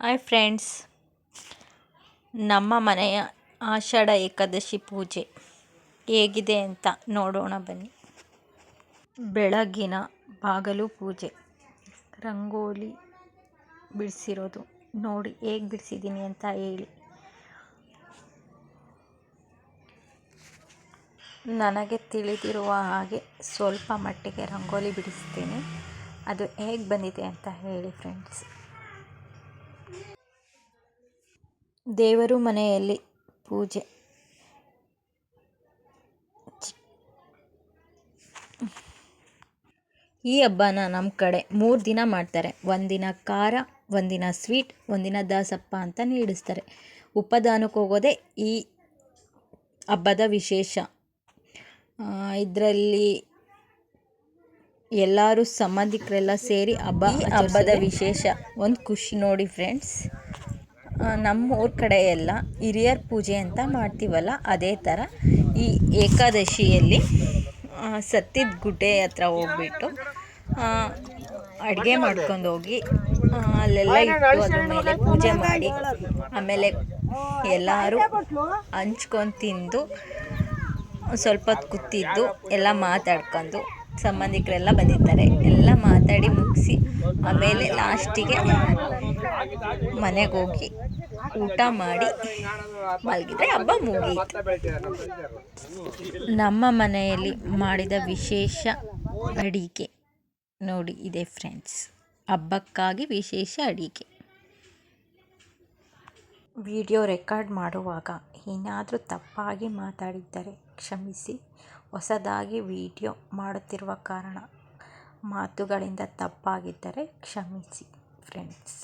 Hi friends ನಮ್ಮ ಮನೆಯ ಆಷಾಢ ಏಕಾದಶಿ ಪೂಜೆ ಹೇಗಿದೆ ಅಂತ ನೋಡೋಣ ಬನ್ನಿ. ಬೆಳಗಿನ ಬಾಗಲು ಪೂಜೆ. ರಂಗೋಲಿ ಬಿಡಿಸಿರೋದು. ನೋಡಿ, ಹೇಗೆ ಬಿಡಿಸಿದ್ದೀನಿ ಅಂತ ಹೇಳಿ. ನನಗೆ ತಿಳಿದಿರುವ ಹಾಗೆ ಸ್ವಲ್ಪ ಮಟ್ಟಿಗೆ ರಂಗೋಲಿ ಬಿಡಿಸ್ತೀನಿ. ಅದು ಹೇಗೆ ಬಂದಿದೆ ಅಂತ ಹೇಳಿ ಫ್ರೆಂಡ್ಸ್ ದೇವರು ಮನೆಯಲ್ಲಿ ಪೂಜೆ. ಈ ಹಬ್ಬನ ನಮ್ಮ ಕಡೆ ಮೂರು ದಿನ ಮಾಡ್ತಾರೆ. ಒಂದಿನ ಖಾರ ಒಂದಿನ ಸ್ವೀಟ್ ಒಂದಿನ ದಾಸಪ್ಪ ಅಂತ ನೀಡಿಸ್ತಾರೆ. ಉಪದಾನಕ್ಕೆ ಹೋಗೋದೇ ಈ ಹಬ್ಬದ ವಿಶೇಷ. ಇದರಲ್ಲಿ ಎಲ್ಲರೂ ಸಂಬಂಧಿಕರೆಲ್ಲ ಸೇರಿ ಹಬ್ಬ ಹಬ್ಬದ ವಿಶೇಷ. ಒಂದು ಖುಷಿ ನೋಡಿ ಫ್ರೆಂಡ್ಸ್ ನಮ್ಮ ಊರ ಕಡೆ ಎಲ್ಲ ಹಿರಿಯರ ಪೂಜೆ ಅಂತ ಮಾಡ್ತೀವಲ್ಲ, ಅದೇ ಥರ ಈ ಏಕಾದಶಿಯಲ್ಲಿ ಸತ್ತಿದ ಗುಡ್ಡೆ ಹತ್ರ ಹೋಗ್ಬಿಟ್ಟು ಅಡುಗೆ ಮಾಡ್ಕೊಂಡು ಹೋಗಿ ಅಲ್ಲೆಲ್ಲ ಇಟ್ಟು ಅದ್ರ ಮೇಲೆ ಪೂಜೆ ಮಾಡಿ, ಆಮೇಲೆ ಎಲ್ಲರೂ ಹಂಚ್ಕೊಂಡು ತಿಂದು, ಸ್ವಲ್ಪ ಹೊತ್ತು ಕೂತಿದ್ದು, ಎಲ್ಲ ಮಾತಾಡ್ಕೊಂಡು, ಸಂಬಂಧಿಕರೆಲ್ಲ ಬಂದಿರ್ತಾರೆ, ಎಲ್ಲ ಮಾತಾಡಿ ಮುಗಿಸಿ, ಆಮೇಲೆ ಲಾಸ್ಟಿಗೆ ಮನೆಗೆ ಹೋಗಿ ಊಟ ಮಾಡಿ ಮಲಗಿದ್ರೆ ಹಬ್ಬ ಮುಗೀತು. ನಮ್ಮ ಮನೆಯಲ್ಲಿ ಮಾಡಿದ ವಿಶೇಷ ಅಡಿಗೆ ನೋಡಿ ಇದೆ ಫ್ರೆಂಡ್ಸ್ ಹಬ್ಬಕ್ಕಾಗಿ ವಿಶೇಷ ಅಡಿಗೆ ವಿಡಿಯೋ ರೆಕಾರ್ಡ್ ಮಾಡುವಾಗ ಏನಾದರೂ ತಪ್ಪಾಗಿ ಮಾತಾಡಿದ್ದರೆ ಕ್ಷಮಿಸಿ. ಹೊಸದಾಗಿ ವಿಡಿಯೋ ಮಾಡುತ್ತಿರುವ ಕಾರಣ ಮಾತುಗಳಿಂದ ತಪ್ಪಾಗಿದ್ದರೆ ಕ್ಷಮಿಸಿ ಫ್ರೆಂಡ್ಸ್